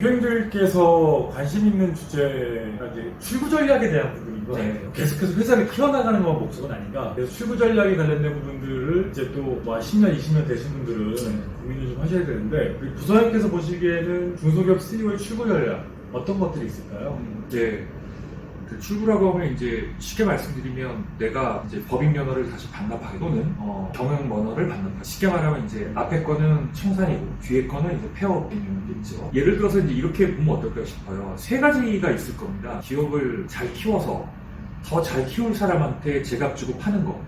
교행들께서 관심 있는 주제가 이제 출구 전략에 대한 부분인 것 네. 같아요. 계속해서 회사를 키워나가는 건 목적은 아닌가. 그래서 출구 전략에 관련된 부분들을 이제 또뭐 10년, 20년 되신 분들은 고민을 좀 하셔야 되는데 우리 부서장께서 보시기에는 중소기업 CEO의 출구 전략 어떤 것들이 있을까요? 이제 그 출구라고 하면 이제 쉽게 말씀드리면 내가 이제 법인 면허를 다시 반납하게 또는 어, 경영 면허를 반납하게 쉽게 말하면 이제 앞에 거는 청산이고 뒤에 거는 이제 폐업 개념이겠죠. 예를 들어서 이제 이렇게 보면 어떨까 싶어요. 세 가지가 있을 겁니다. 기업을 잘 키워서 더 잘 키울 사람한테 제값 주고 파는 거.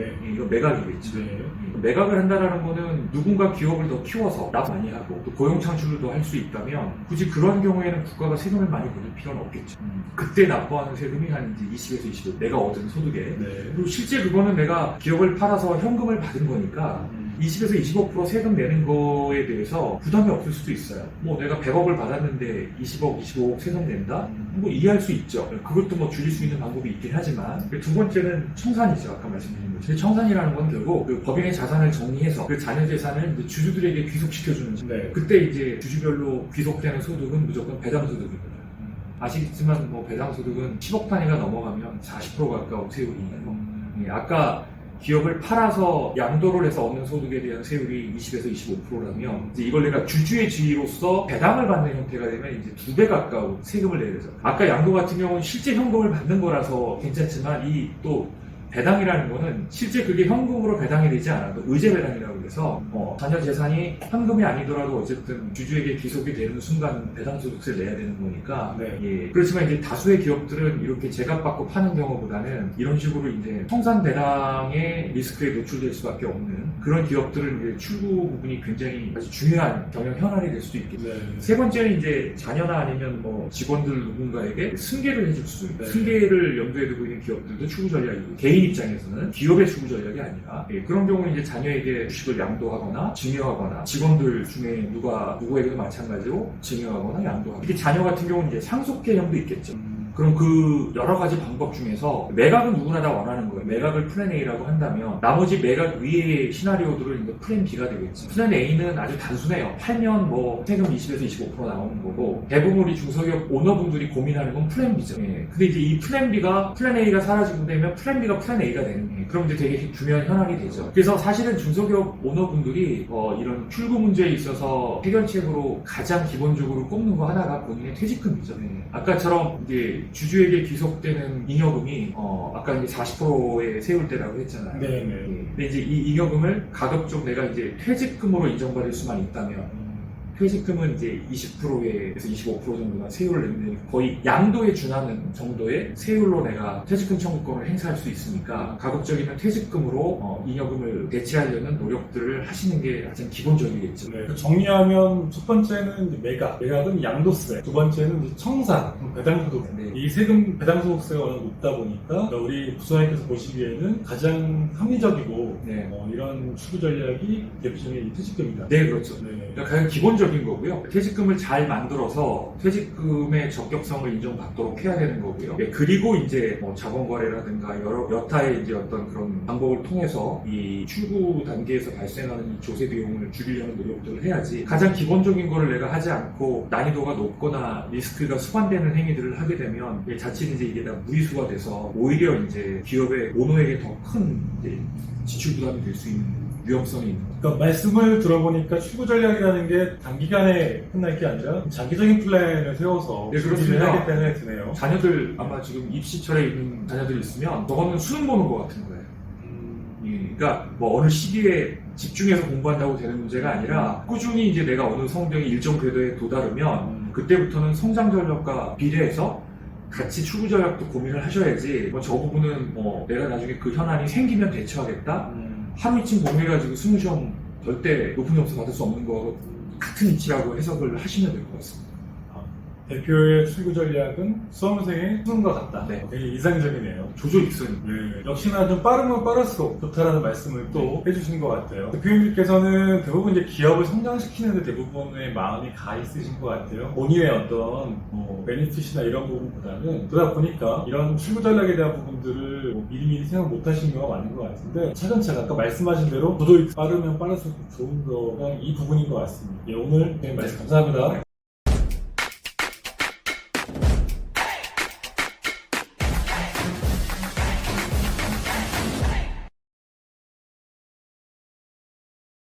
네. 이거 매각이겠죠. 네. 매각을 한다라는 거는 누군가 기업을 더 키워서 납 많이 하고 또 고용 창출을 더할수 있다면 굳이 그런 경우에는 국가가 세금을 많이 거둘 필요는 없겠죠. 그때 납부하는 세금이 한 이제 20에서 25 내가 얻은 소득에 네. 그리고 실제 그거는 내가 기업을 팔아서 현금을 받은 거니까 음. 20에서 25% 세금 내는 거에 대해서 부담이 없을 수도 있어요. 뭐 내가 100억을 받았는데 20억, 25억 세금 낸다? 뭐 이해할 수 있죠. 그것도 뭐 줄일 수 있는 방법이 있긴 하지만 그두 번째는 청산이죠. 아까 말씀드린 것처럼 청산이라는 건 결국 그 법인의 자산을 정리해서 그 자녀 재산을 주주들에게 귀속시켜주는 거. 네. 그때 이제 주주별로 귀속되는 소득은 무조건 배당 소득입니다. 아시겠지만 뭐 배당 소득은 10억 단위가 넘어가면 40% 가까운 세율이에요. 예, 아까 기업을 팔아서 양도를 해서 얻는 소득에 대한 세율이 20에서 25%라면 이제 이걸 내가 주주의 지위로서 배당을 받는 형태가 되면 이제 두 배 가까운 세금을 내야 되죠. 아까 양도 같은 경우는 실제 현금을 받는 거라서 괜찮지만 이또 배당이라는 거는 실제 그게 현금으로 배당이 되지 않아도 의제 배당이라고 해서 어, 자녀 재산이 현금이 아니더라도 어쨌든 주주에게 귀속이 되는 순간 배당 소득세를 내야 되는 거니까 네. 예. 그렇지만 이제 다수의 기업들은 이렇게 제값 받고 파는 경우보다는 이런 식으로 이제 청산 배당의 리스크에 노출될 수밖에 없는 그런 기업들은 이제 출구 부분이 굉장히 아주 중요한 경영 현안이 될 수도 있겠죠. 네. 세 번째는 이제 자녀나 아니면 뭐 직원들 누군가에게 승계를 해줄 수 있는 네. 승계를 염두에 두고 있는 기업들도 추구 전략이고 개인 입장에서는 기업의 추구 전략이 아니라 예, 그런 경우는 이제 자녀에게 주식을 양도하거나 증여하거나 직원들 중에 누가 누구에게도 마찬가지로 증여하거나 양도하고 이게 자녀 같은 경우는 이제 상속 개념도 있겠죠. 그럼 그 여러 가지 방법 중에서 매각은 누구나 다 원하는 거예요. 매각을 플랜 A라고 한다면 나머지 매각 위의 시나리오들은 이제 플랜 B가 되겠지. 플랜 A는 아주 단순해요. 팔면 뭐 세금 20에서 25% 나오는 거고 대부분 우리 중소기업 오너분들이 고민하는 건 플랜 B죠. 예. 근데 이제 이 플랜 B가 플랜 A가 사라지고 되면 플랜 B가 플랜 A가 되는 거예요. 그럼 이제 되게 중요한 현황이 되죠. 그래서 사실은 중소기업 오너분들이 어, 이런 출구 문제에 있어서 해결책으로 가장 기본적으로 꼽는 거 하나가 본인의 퇴직금이죠. 예. 아까처럼 이제 주주에게 귀속되는 잉여금이 어, 아까 이제 40%의 세울 때라고 했잖아요. 네. 네. 예. 근데 이제 이 잉여금을 가급적 내가 이제 퇴직금으로 인정받을 수만 있다면 퇴직금은 이제 20%에서 25% 정도가 세율을 내면 거의 양도에 준하는 정도의 세율로 내가 퇴직금 청구권을 행사할 수 있으니까 가급적이면 퇴직금으로 어, 잉여금을 대체하려는 노력들을 하시는 게 가장 기본적이겠죠. 네, 그 정리하면 첫 번째는 이제 매각, 매각은 양도세, 두 번째는 이제 청산, 배당소득. 네. 이 세금 배당소득세가 워낙 높다 보니까 우리 부서장님께서 보시기에는 가장 합리적이고 네. 어, 이런 추구 전략이 대표적인 이 퇴직금이다. 네, 그렇죠. 네. 그러니까 가장 기본적 인 거고요. 퇴직금을 잘 만들어서 퇴직금의 적격성을 인정받도록 해야 되는 거고요. 네, 그리고 이제 뭐 자본거래라든가 여러 여타의 이제 어떤 그런 방법을 통해서 이 출구 단계에서 발생하는 이 조세 비용을 줄이려는 노력들을 해야지 가장 기본적인 거를 내가 하지 않고 난이도가 높거나 리스크가 수반되는 행위들을 하게 되면 이게 자칫 이제 이게 다 무리수가 돼서 오히려 이제 기업의 오너에게 더 큰 지출 부담이 될 수 있는 위험성이 있는. 그러니까 말씀을 들어보니까 출구 전략이라는 게 단기간에 끝날 게 아니라 장기적인 플랜을 세워서 네, 그렇습니다. 하겠다는 생각이 드네요. 자녀들 아마 지금 입시철에 있는 자녀들이 있으면 저거는 수능 보는 것 같은 거예요. 예, 그러니까 뭐 어느 시기에 집중해서 공부한다고 되는 문제가 아니라 꾸준히 이제 내가 어느 성적이 일정 궤도에 도달하면 음. 그때부터는 성장 전략과 비례해서 같이 추구 전략도 고민을 하셔야지 뭐 저 부분은 뭐 내가 나중에 그 현안이 생기면 대처하겠다 음. 하루 이쯤 공부해가지고 스무 시험 절대 높은 점수 받을 수 없는 거하고 같은 이치라고 해석을 하시면 될 것 같습니다. 대표의 출구 전략은 수험생의 수능과 같다. 네. 되게 인상적이네요. 조조 익선 네, 역시나 좀 빠르면 빠를수록 좋다라는 말씀을 또 해주신 것 같아요. 대표님께서는 대부분 이제 기업을 성장시키는데 대부분의 마음이 가 있으신 것 같아요. 본인의 어떤 뭐 베니핏이나 이런 부분보다는 그러다 보니까 이런 출구 전략에 대한 부분들을 뭐 미리미리 생각 못 하신 경우가 많은 것 같은데 차근차근 아까 말씀하신 대로 저도 빠르면 빠를수록 좋은 거가 이 부분인 것 같습니다. 예, 오늘 네, 말씀 감사합니다.